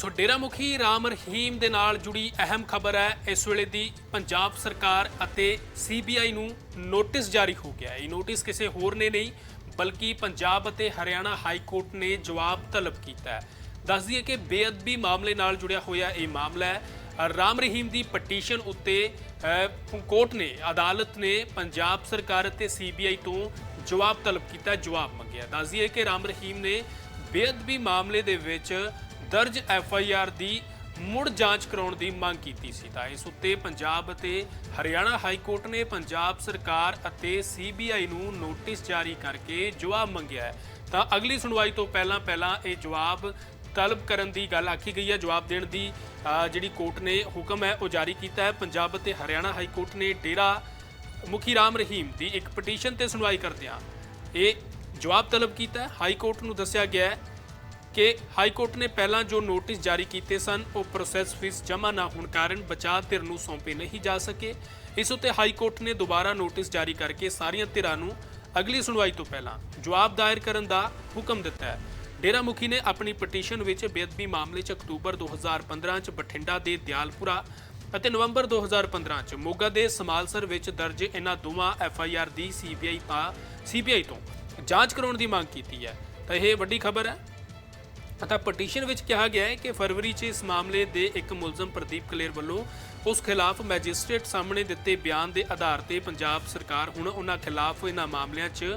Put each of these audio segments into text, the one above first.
ਸੋ ਡੇਰਾ ਮੁਖੀ ਰਾਮ ਰਹੀਮ ਦੇ ਨਾਲ ਜੁੜੀ ਅਹਿਮ ਖਬਰ ਹੈ। ਇਸ ਵੇਲੇ ਦੀ ਪੰਜਾਬ ਸਰਕਾਰ ਅਤੇ ਸੀਬੀਆਈ ਨੂੰ ਨੋਟਿਸ ਜਾਰੀ ਹੋ ਗਿਆ ਹੈ। ਇਹ ਨੋਟਿਸ ਕਿਸੇ ਹੋਰ ਨੇ ਨਹੀਂ, ਬਲਕਿ ਪੰਜਾਬ ਅਤੇ ਹਰਿਆਣਾ ਹਾਈ ਕੋਰਟ ਨੇ ਜਵਾਬ ਤਲਬ ਕੀਤਾ ਹੈ। ਦੱਸ ਦਈਏ ਕਿ ਬੇਅਦਬੀ ਮਾਮਲੇ ਨਾਲ ਜੁੜਿਆ ਹੋਇਆ ਇਹ ਮਾਮਲਾ ਹੈ। ਰਾਮ ਰਹੀਮ ਦੀ ਪਟੀਸ਼ਨ ਉੱਤੇ ਕੋਰਟ ਨੇ ਅਦਾਲਤ ਨੇ ਪੰਜਾਬ ਸਰਕਾਰ ਅਤੇ ਸੀਬੀਆਈ ਤੋਂ ਜਵਾਬ ਤਲਬ ਕੀਤਾ, ਜਵਾਬ ਮੰਗਿਆ। ਦੱਸ ਦਈਏ ਕਿ ਰਾਮ ਰਹੀਮ ਨੇ ਬੇਅਦਬੀ ਮਾਮਲੇ ਦੇ ਵਿੱਚ ਦਰਜ ਐਫ ਆਈ ਆਰ ਦੀ ਮੁੜ ਜਾਂਚ ਕਰਾਉਣ ਦੀ ਮੰਗ ਕੀਤੀ ਸੀ। ਤਾਂ ਇਸ ਉੱਤੇ ਪੰਜਾਬ ਅਤੇ ਹਰਿਆਣਾ ਹਾਈ ਕੋਰਟ ਨੇ ਪੰਜਾਬ ਸਰਕਾਰ ਅਤੇ ਸੀਬੀਆਈ ਨੂੰ ਨੋਟਿਸ ਜਾਰੀ ਕਰਕੇ ਜਵਾਬ ਮੰਗਿਆ ਹੈ। ਤਾਂ ਅਗਲੀ ਸੁਣਵਾਈ ਤੋਂ ਪਹਿਲਾਂ ਪਹਿਲਾਂ ਇਹ ਜਵਾਬ ਤਲਬ ਕਰਨ ਦੀ ਗੱਲ ਆਖੀ ਗਈ ਹੈ। ਜਵਾਬ ਦੇਣ ਦੀ ਜਿਹੜੀ ਕੋਰਟ ਨੇ ਹੁਕਮ ਹੈ, ਉਹ ਜਾਰੀ ਕੀਤਾ ਹੈ। ਪੰਜਾਬ ਅਤੇ ਹਰਿਆਣਾ ਹਾਈ ਕੋਰਟ ਨੇ ਡੇਰਾ ਮੁਖੀ ਰਾਮ ਰਹੀਮ ਦੀ ਇੱਕ ਪਟੀਸ਼ਨ ਤੇ ਸੁਣਵਾਈ ਕਰਦਿਆਂ ਇਹ ਜਵਾਬ ਤਲਬ ਕੀਤਾ ਹੈ। ਹਾਈ ਕੋਰਟ ਨੂੰ ਦੱਸਿਆ ਗਿਆ ਹੈ ਕਿ ਹਾਈ ਕੋਰਟ ਨੇ ਪਹਿਲਾਂ ਜੋ ਨੋਟਿਸ ਜਾਰੀ ਕੀਤੇ ਸਨ, ਉਹ ਪ੍ਰੋਸੈਸ ਫੀਸ ਜਮ੍ਹਾਂ ਨਾ ਹੋਣ ਕਾਰਨ ਬਚਾਅ ਧਿਰ ਨੂੰ ਸੌਂਪੇ ਨਹੀਂ ਜਾ ਸਕੇ। ਇਸ ਉੱਤੇ ਹਾਈ ਕੋਰਟ ਨੇ ਦੁਬਾਰਾ ਨੋਟਿਸ ਜਾਰੀ ਕਰਕੇ ਸਾਰੀਆਂ ਧਿਰਾਂ ਨੂੰ ਅਗਲੀ ਸੁਣਵਾਈ ਤੋਂ ਪਹਿਲਾਂ ਜਵਾਬ ਦਾਇਰ ਕਰਨ ਦਾ ਹੁਕਮ ਦਿੱਤਾ ਹੈ। ਡੇਰਾ ਮੁਖੀ ਨੇ ਆਪਣੀ ਪਟੀਸ਼ਨ ਵਿੱਚ ਬੇਅਦਬੀ ਮਾਮਲੇ 'ਚ ਅਕਤੂਬਰ 2015 'ਚ ਬਠਿੰਡਾ ਦੇ ਦਿਆਲਪੁਰਾ ਅਤੇ ਨਵੰਬਰ 2015 'ਚ ਮੋਗਾ ਦੇ ਸਮਾਲਸਰ ਵਿੱਚ ਦਰਜ ਇਹਨਾਂ ਦੋਵਾਂ ਐਫ ਆਈ ਆਰ ਦੀ ਸੀਬੀਆਈ ਤਾਂ ਸੀਬੀਆਈ ਤੋਂ ਜਾਂਚ ਕਰਾਉਣ ਦੀ ਮੰਗ ਕੀਤੀ ਹੈ। ਤਾਂ ਇਹ ਵੱਡੀ ਖਬਰ ਹੈ। ਅਤੇ ਪਟੀਸ਼ਨ ਵਿੱਚ ਕਿਹਾ ਗਿਆ ਹੈ ਕਿ ਫਰਵਰੀ 'ਚ ਇਸ ਮਾਮਲੇ ਦੇ ਇੱਕ ਮੁਲਜ਼ਮ ਪ੍ਰਦੀਪ ਕਲੇਰ ਵੱਲੋਂ ਉਸ ਖਿਲਾਫ ਮੈਜਿਸਟ੍ਰੇਟ ਸਾਹਮਣੇ ਦਿੱਤੇ ਬਿਆਨ ਦੇ ਆਧਾਰ ਤੇ ਪੰਜਾਬ ਸਰਕਾਰ ਹੁਣ ਉਹਨਾਂ ਖਿਲਾਫ ਇਹਨਾਂ ਮਾਮਲਿਆਂ 'ਚ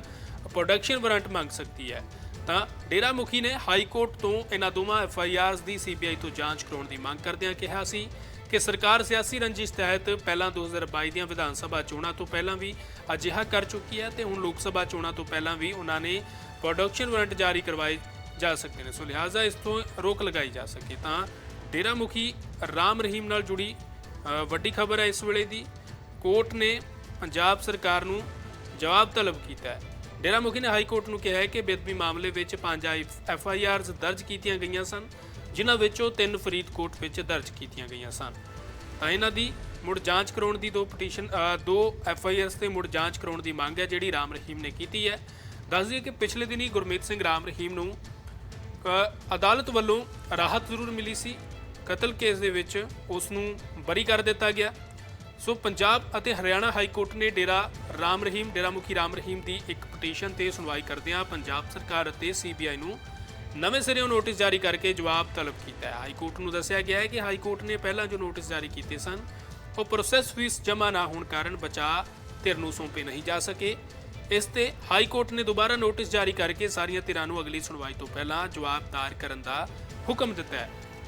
ਪ੍ਰੋਡਕਸ਼ਨ ਵਾਰੰਟ ਮੰਗ ਸਕਦੀ ਹੈ। ਤਾਂ ਡੇਰਾ ਮੁਖੀ ਨੇ ਹਾਈ ਕੋਰਟ ਤੋਂ ਇਹਨਾਂ ਦੋਵਾਂ ਐਫ ਆਈ ਆਰਸ ਦੀ ਸੀਬੀਆਈ ਤੋਂ ਜਾਂਚ ਕਰਾਉਣ ਦੀ ਮੰਗ ਕਰਦਿਆਂ ਕਿਹਾ ਸੀ ਕਿ ਸਰਕਾਰ ਸਿਆਸੀ ਰੰਜਿਸ਼ ਤਹਿਤ ਪਹਿਲਾਂ 2022 ਦੀਆਂ ਵਿਧਾਨ ਸਭਾ ਚੋਣਾਂ ਤੋਂ ਪਹਿਲਾਂ ਵੀ ਅਜਿਹਾ ਕਰ ਚੁੱਕੀ ਹੈ ਤੇ ਹੁਣ ਲੋਕ ਸਭਾ ਚੋਣਾਂ ਤੋਂ ਪਹਿਲਾਂ ਵੀ ਉਹਨਾਂ ਨੇ ਪ੍ਰੋਡਕਸ਼ਨ ਵਾਰੰਟ ਜਾਰੀ ਕਰਵਾਏ ਜਾ ਸਕਦੇ ਨੇ। ਸੋ ਲਿਹਾਜ਼ਾ ਇਸ ਤੋਂ ਰੋਕ ਲਗਾਈ ਜਾ ਸਕੇ ਤਾਂ ਡੇਰਾ ਮੁਖੀ ਰਾਮ ਰਹੀਮ ਨਾਲ ਜੁੜੀ ਵੱਡੀ ਖਬਰ ਹੈ ਇਸ ਵੇਲੇ ਦੀ। ਕੋਰਟ ਨੇ ਪੰਜਾਬ ਸਰਕਾਰ ਨੂੰ ਜਵਾਬ ਤਲਬ ਕੀਤਾ ਹੈ। ਡੇਰਾ ਮੁਖੀ ਨੇ ਹਾਈ ਕੋਰਟ ਨੂੰ ਕਿਹਾ ਹੈ ਕਿ ਬੇਦਬੀ ਮਾਮਲੇ ਵਿੱਚ ਪੰਜ ਐਫ ਆਈ ਆਰਜ਼ ਦਰਜ ਕੀਤੀਆਂ ਗਈਆਂ ਸਨ, ਜਿਨ੍ਹਾਂ ਵਿੱਚੋਂ ਤਿੰਨ ਫਰੀਦਕੋਟ ਵਿੱਚ ਦਰਜ ਕੀਤੀਆਂ ਗਈਆਂ ਸਨ। ਤਾਂ ਇਹਨਾਂ ਦੀ ਮੁੜ ਜਾਂਚ ਕਰਾਉਣ ਦੀ ਦੋ ਪਟੀਸ਼ਨ ਦੋ ਐਫ ਆਈ ਆਰਸ ਤੇ ਮੁੜ ਜਾਂਚ ਕਰਾਉਣ ਦੀ ਮੰਗ ਹੈ ਜਿਹੜੀ ਰਾਮ ਰਹੀਮ ਨੇ ਕੀਤੀ ਹੈ। ਦੱਸ ਦਈਏ ਕਿ ਪਿਛਲੇ ਦਿਨੀ ਗੁਰਮੀਤ ਸਿੰਘ ਰਾਮ ਰਹੀਮ ਨੂੰ ਅਦਾਲਤ ਵੱਲੋਂ ਰਾਹਤ ਜ਼ਰੂਰ ਮਿਲੀ ਸੀ। ਕਤਲ ਕੇਸ ਦੇ ਵਿੱਚ ਉਸ ਨੂੰ ਬਰੀ ਕਰ ਦਿੱਤਾ ਗਿਆ। ਸੋ ਪੰਜਾਬ ਅਤੇ ਹਰਿਆਣਾ ਹਾਈ ਕੋਰਟ ਨੇ ਡੇਰਾ ਰਾਮ ਰਹੀਮ ਡੇਰਾ ਮੁਖੀ ਰਾਮ ਰਹੀਮ ਦੀ ਇੱਕ ਪਟੀਸ਼ਨ ਤੇ ਸੁਣਵਾਈ ਕਰਦਿਆਂ ਪੰਜਾਬ ਸਰਕਾਰ ਅਤੇ ਸੀਬੀਆਈ ਨੂੰ ਨਵੇਂ ਸਿਰਿਓਂ ਨੋਟਿਸ ਜਾਰੀ ਕਰਕੇ ਜਵਾਬ ਤਲਬ ਕੀਤਾ ਹੈ। ਹਾਈ ਕੋਰਟ ਨੂੰ ਦੱਸਿਆ ਗਿਆ ਹੈ ਕਿ ਹਾਈ ਕੋਰਟ ਨੇ ਪਹਿਲਾਂ ਜੋ ਨੋਟਿਸ ਜਾਰੀ ਕੀਤੇ ਸਨ, ਉਹ ਪ੍ਰੋਸੈਸ ਫੀਸ ਜਮ੍ਹਾਂ ਨਾ ਹੋਣ ਕਾਰਨ ਬਚਾ ਧਿਰ ਨੂੰ ਸੌਂਪੇ ਨਹੀਂ ਜਾ ਸਕੇ। ਇਸ ਤੇ ਹਾਈ ਕੋਰਟ ਨੇ ਦੁਬਾਰਾ ਨੋਟਿਸ ਜਾਰੀ ਕਰਕੇ ਸਾਰੀਆਂ ਧਿਰਾਂ ਨੂੰ ਅਗਲੀ ਸੁਣਵਾਈ ਤੋਂ ਪਹਿਲਾਂ ਜਵਾਬ ਦਾਇਰ ਕਰਨ ਦਾ ਹੁਕਮ ਦਿੱਤਾ ਹੈ।